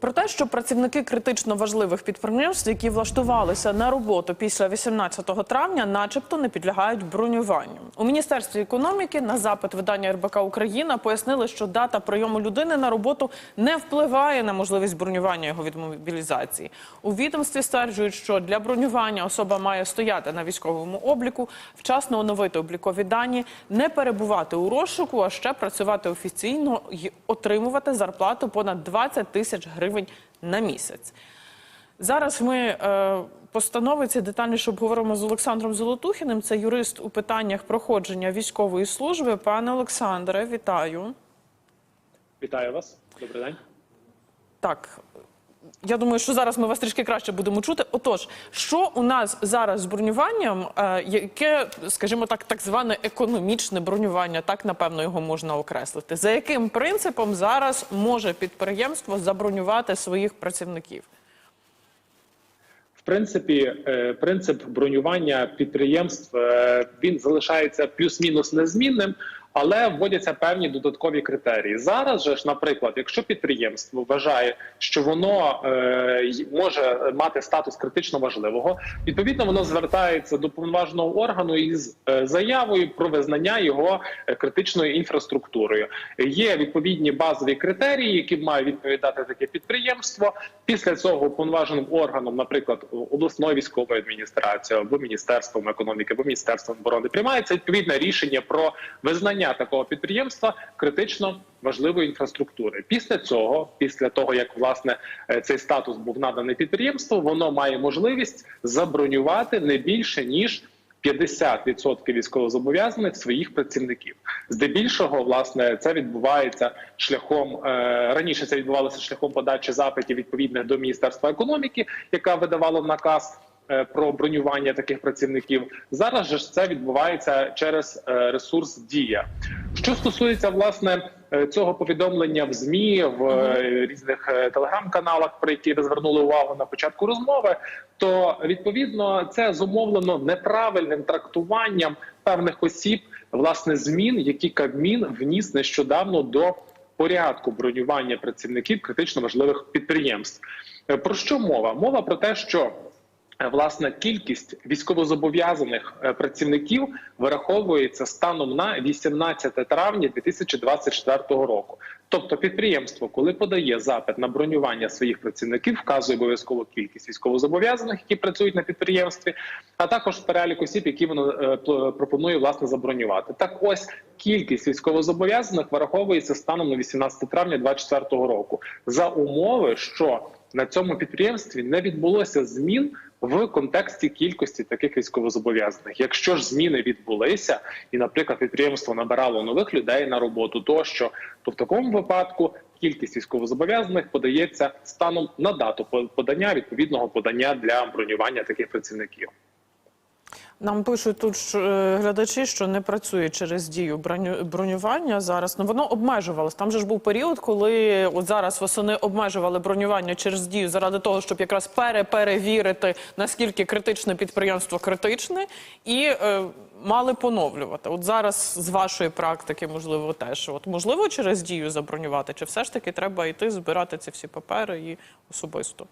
Про те, що працівники критично важливих підприємств, які влаштувалися на роботу після 18 травня, начебто не підлягають бронюванню. У міністерстві економіки на запит видання РБК Україна пояснили, що дата прийому людини на роботу не впливає на можливість бронювання його від мобілізації. У відомстві стверджують, що для бронювання особа має стояти на військовому обліку, вчасно оновити облікові дані, не перебувати у розшуку, а ще працювати офіційно і отримувати зарплату понад 20 тисяч гривень на місяць. Зараз ми е, постанови ці детальніше обговоримо з Олександром Золотухіним. Це юрист у питаннях проходження військової служби. Пане Олександре, вітаю. Вітаю вас. Добрий день. Так, я думаю, що зараз ми вас трішки краще будемо чути. Отож, що у нас зараз з бронюванням, е, яке, скажімо так, так зване економічне бронювання, так напевно його можна окреслити. За яким принципом зараз може підприємство забронювати своїх працівників? В принципі, е, принцип бронювання підприємств е, він залишається плюс-мінус незмінним, але вводяться певні додаткові критерії. Зараз же ж, наприклад, якщо підприємство вважає, що воно е, може мати статус критично важливого, відповідно воно звертається до повноважного органу із е, заявою про визнання його е, критичною інфраструктурою. Є відповідні базові критерії, які має відповідати таке підприємство. Після цього повноваженим органом, наприклад, обласною військовою адміністрацією або міністерством економіки, або міністерством оборони, приймається відповідне рішення про визнання такого підприємства критично важливої інфраструктури. Після цього, після того як власне е, цей статус був наданий підприємству, воно має можливість забронювати не більше ніж 50% військовозобов'язаних своїх працівників. Здебільшого, власне, це відбувається шляхом е, раніше. Це відбувалося шляхом подачі запитів відповідних до міністерства економіки, яка видавала наказ. Е, Про бронювання таких працівників зараз же ж це відбувається через е, ресурс дія. Що стосується власне е, цього повідомлення в змі в різних телеграм-каналах, про які ви звернули увагу на початку розмови, то відповідно це зумовлено неправильним трактуванням певних осіб власне змін, які Кабмін вніс нещодавно до порядку бронювання працівників критично важливих підприємств. Про що мова? Мова про те, що власне кількість військовозобов'язаних е, працівників вираховується станом на 18 травня 2024 року. Тобто, підприємство, коли подає запит на бронювання своїх працівників, вказує обов'язково кількість військовозобов'язаних, які працюють на підприємстві, а також перелік осіб, які воно е, пропонує власне забронювати. Так, ось кількість військовозобов'язаних вираховується станом на 18 травня 2024 року за умови, що на цьому підприємстві не відбулося змін в контексті кількості таких військовозобов'язаних. Якщо ж зміни відбулися, і, наприклад, підприємство набирало нових людей на роботу, тощо, то в такому випадку кількість військовозобов'язаних подається станом на дату по- подання відповідного подання для бронювання таких працівників. Нам пишуть тут е, глядачі, що не працює через дію броню- бронювання зараз. Ну воно обмежувалось. Там же ж був період, коли от зараз восени обмежували бронювання через дію заради того, щоб якраз переперевірити наскільки критичне підприємство критичне, і е, мали поновлювати. От зараз з вашої практики, можливо, теж от можливо через дію забронювати, чи все ж таки треба йти збирати ці всі папери і особисто.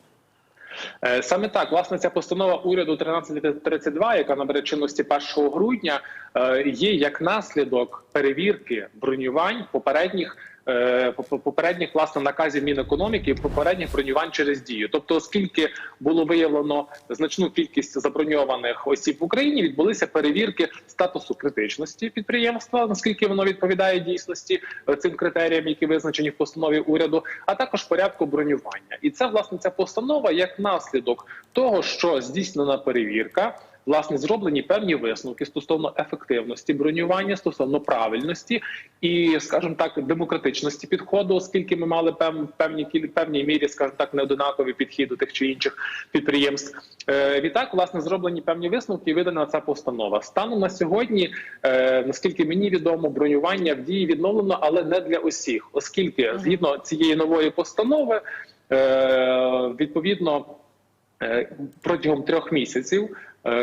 Е, Саме так, власне, ця постанова уряду 1332, яка набере чинності 1 грудня, е, є як наслідок перевірки бронювань попередніх. Е, поп- Попередніх власне наказів Мінекономіки і попередніх бронювань через дію. Тобто, оскільки було виявлено значну кількість заброньованих осіб в Україні, відбулися перевірки статусу критичності підприємства, наскільки воно відповідає дійсності е, цим критеріям, які визначені в постанові уряду, а також порядку бронювання. І це власне ця постанова як наслідок того, що здійснена перевірка. Власне, зроблені певні висновки стосовно ефективності бронювання, стосовно правильності і, скажімо так, демократичності підходу, оскільки ми мали пев, певні певній мірі, скажімо так, неодинакові підхід до тих чи інших підприємств. Е, відтак, власне, зроблені певні висновки і видана ця постанова. Станом на сьогодні, е, наскільки мені відомо, бронювання в дії відновлено, але не для усіх, оскільки згідно цієї нової постанови, е, відповідно. Е, Протягом трьох місяців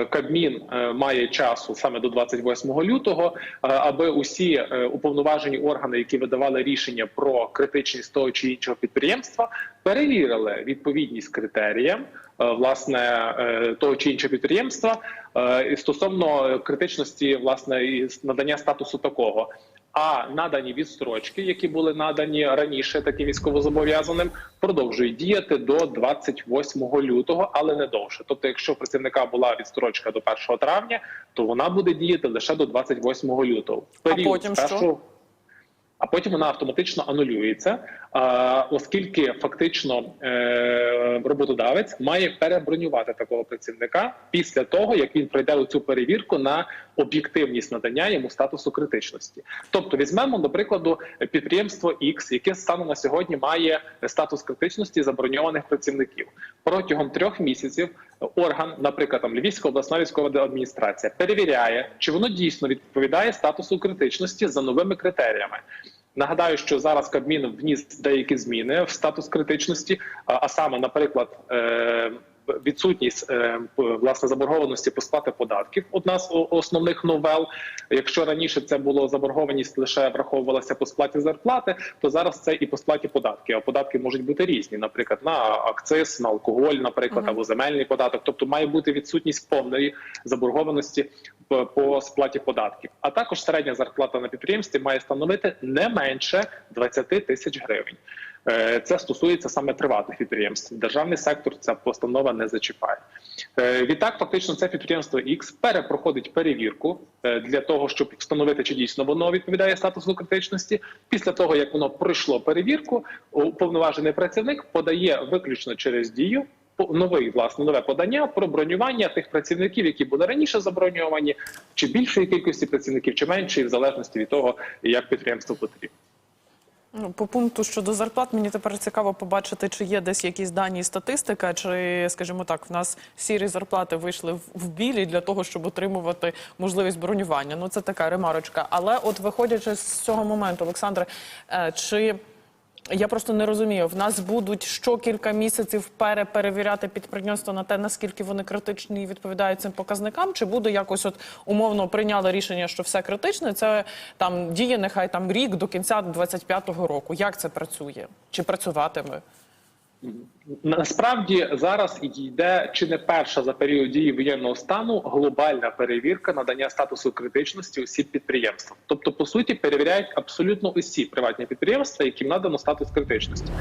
Кабмін е, має часу саме до 28 лютого, е, аби усі е, уповноважені органи, які видавали рішення про критичність того чи іншого підприємства, перевірили відповідність критеріям е, власне е, того чи іншого підприємства е, стосовно критичності власне і надання статусу такого. А надані відстрочки, які були надані раніше таким військовозобов'язаним, продовжують діяти до 28 лютого, але не довше. Тобто, якщо у працівника була відстрочка до 1 травня, то вона буде діяти лише до 28 лютого. А потім що? А потім вона автоматично анулюється, оскільки фактично е, роботодавець має перебронювати такого працівника після того, як він пройде цю перевірку на об'єктивність надання йому статусу критичності. Тобто, візьмемо до прикладу підприємство X, яке станом на сьогодні має статус критичності заброньованих працівників протягом трьох місяців. Орган, наприклад, там Львівська обласна військова адміністрація, перевіряє, чи воно дійсно відповідає статусу критичності за новими критеріями. Нагадаю, що зараз Кабмін вніс деякі зміни в статус критичності, а, саме, наприклад, е, відсутність е, власне заборгованості по сплати податків. Одна з основних новел. Якщо раніше це було заборгованість лише враховувалася по сплаті зарплати, то зараз це і по сплаті податків. А податки можуть бути різні, наприклад, на акциз, на алкоголь, наприклад, або земельний податок. Тобто має бути відсутність повної заборгованості по сплаті податків. А також середня зарплата на підприємстві має становити не менше 20 тисяч гривень. Е, Це стосується саме приватних підприємств. Державний сектор ця постанова не зачіпає. Е, Відтак, фактично, це підприємство X перепроходить перевірку е, для того, щоб встановити, чи дійсно воно відповідає статусу критичності. Після того, як воно пройшло перевірку, уповноважений працівник подає виключно через дію новий власне нове подання про бронювання тих працівників, які були раніше заброньовані, чи більшої кількості працівників, чи меншої, в залежності від того, як підприємство потрібно. Ну, По пункту щодо зарплат, мені тепер цікаво побачити, чи є десь якісь дані і статистика, чи, скажімо так, в нас сірі зарплати вийшли в- білі для того, щоб отримувати можливість бронювання. Ну це така ремарочка. Але от виходячи з цього моменту, Олександре, е, чи я просто не розумію, в нас будуть що кілька місяців переперевіряти підприємства на те, наскільки вони критичні і відповідають цим показникам, чи буде якось от умовно прийняли рішення, що все критичне, це там діє нехай там рік до кінця 25-го року. Як це працює? Чи працюватиме? Насправді зараз йде чи не перша за період дії воєнного стану глобальна перевірка надання статусу критичності усім підприємствам. Тобто, по суті, перевіряють абсолютно усі приватні підприємства, яким надано статус критичності.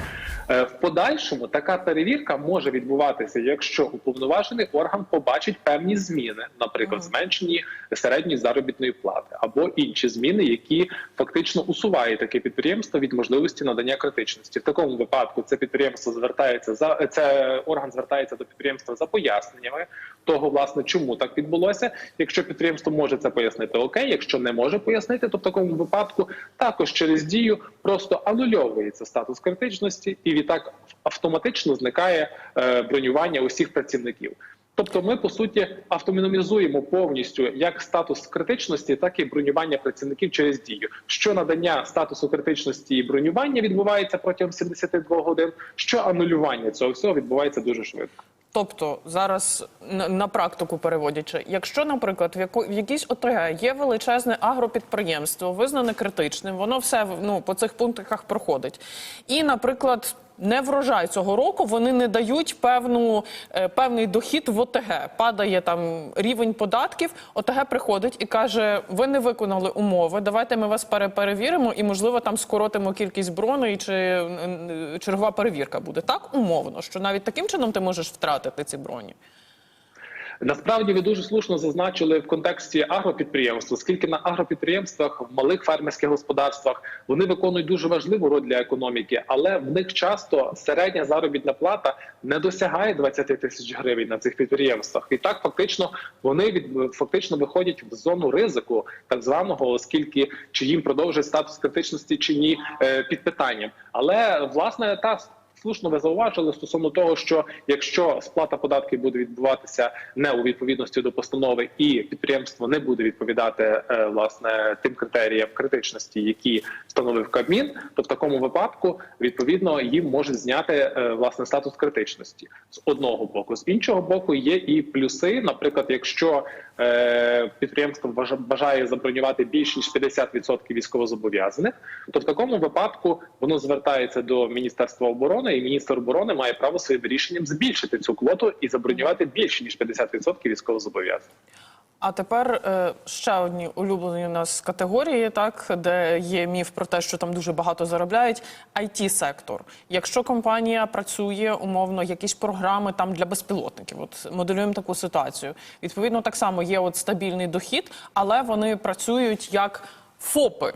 Е, В подальшому така перевірка може відбуватися, якщо уповноважений орган побачить певні зміни, наприклад, зменшені середньої заробітної плати або інші зміни, які фактично усувають таке підприємство від можливості надання критичності. В такому випадку це підприємство звертається за це орган звертається до підприємства за поясненнями того, власне, чому так відбулося. Якщо підприємство може це пояснити, окей. Якщо не може пояснити, то в такому випадку також через дію просто анульовується статус критичності, і відтак автоматично зникає е, бронювання усіх працівників. Тобто, ми по суті автономізуємо повністю як статус критичності, так і бронювання працівників через дію. Що надання статусу критичності і бронювання відбувається протягом 72 годин, що анулювання цього всього відбувається дуже швидко. Тобто зараз на, практику переводячи, якщо, наприклад, в, яку, в якійсь ОТГ є величезне агропідприємство, визнане критичним, воно все ну, по цих пунктах проходить. І, наприклад, не врожай цього року вони не дають певну, е, певний дохід в ОТГ. Падає там рівень податків. ОТГ приходить і каже: ви не виконали умови. Давайте ми вас переперевіримо і, можливо, там скоротимо кількість брони, чи чергова перевірка буде так умовно, що навіть таким чином ти можеш втратити ці броні. Насправді ви дуже слушно зазначили в контексті агропідприємств, оскільки на агропідприємствах, в малих фермерських господарствах вони виконують дуже важливу роль для економіки, але в них часто середня заробітна плата не досягає 20 тисяч гривень на цих підприємствах. І так фактично вони від фактично виходять в зону ризику, так званого, оскільки чи їм продовжує статус критичності чи ні е, під питанням. Але власне та слушно ви зауважили стосовно того, що якщо сплата податків буде відбуватися не у відповідності до постанови, і підприємство не буде відповідати е, власне тим критеріям критичності, які встановив Кабмін, то в такому випадку відповідно їм можуть зняти е, власне статус критичності з одного боку. З іншого боку, є і плюси. Наприклад, якщо е, підприємство бажа- бажає забронювати більш ніж 50% військовозобов'язаних, то в такому випадку воно звертається до міністерства оборони, і міністр оборони має право своїм рішенням збільшити цю квоту і забронювати більше ніж 50% військовозобов'язаних. А тепер е, ще одні улюблені у нас категорії, так де є міф про те, що там дуже багато заробляють. it сектор. Якщо компанія працює умовно, якісь програми там для безпілотників, от моделюємо таку ситуацію. Відповідно, так само є от стабільний дохід, але вони працюють як ФОПи.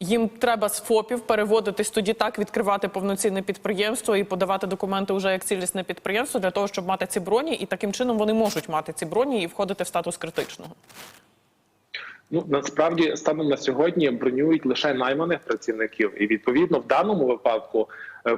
Їм треба з ФОПів переводитись тоді так, відкривати повноцінне підприємство і подавати документи вже як цілісне підприємство для того, щоб мати ці броні, і таким чином вони можуть мати ці броні і входити в статус критичного. Ну насправді станом на сьогодні бронюють лише найманих працівників, і відповідно в даному випадку,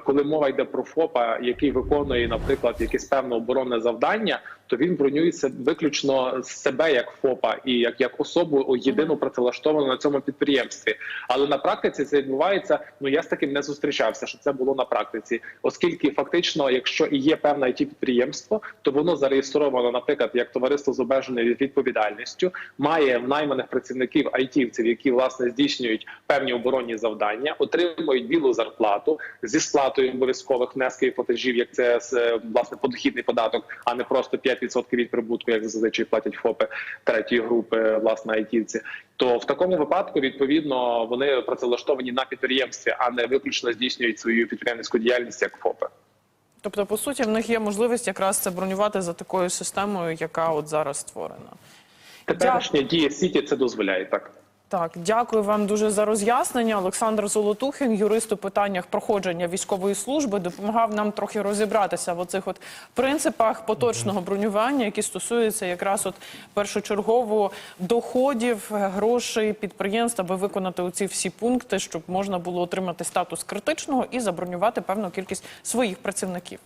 коли мова йде про ФОПа, який виконує, наприклад, якесь певне оборонне завдання, то він бронюється виключно з себе як ФОПа і як, як особу єдину працевлаштовану на цьому підприємстві. Але на практиці це відбувається. Ну я з таким не зустрічався, що це було на практиці, оскільки фактично, якщо і є певне it підприємство, то воно зареєстровано, наприклад, як товариство з обмеженою відповідальністю, має в найманих працівників айтівців, які власне здійснюють певні оборонні завдання, отримують білу зарплату зі сплатою обов'язкових внесків і платежів, як це е, власне подохідний податок, а не просто 5% від прибутку, як зазвичай платять ФОПи третьої групи, власне, айтівці. То в такому випадку відповідно вони працевлаштовані на підприємстві, а не виключно здійснюють свою підприємницьку діяльність як ФОПи. Тобто, по суті, в них є можливість якраз це бронювати за такою системою, яка от зараз створена. Теперішня дія сіті це дозволяє так. Так, дякую вам дуже за роз'яснення. Олександр Золотухін, юрист у питаннях проходження військової служби, допомагав нам трохи розібратися в оцих от принципах поточного бронювання, які стосуються якраз от першочергово доходів, е, грошей підприємств, аби виконати оці всі пункти, щоб можна було отримати статус критичного і забронювати певну кількість своїх працівників.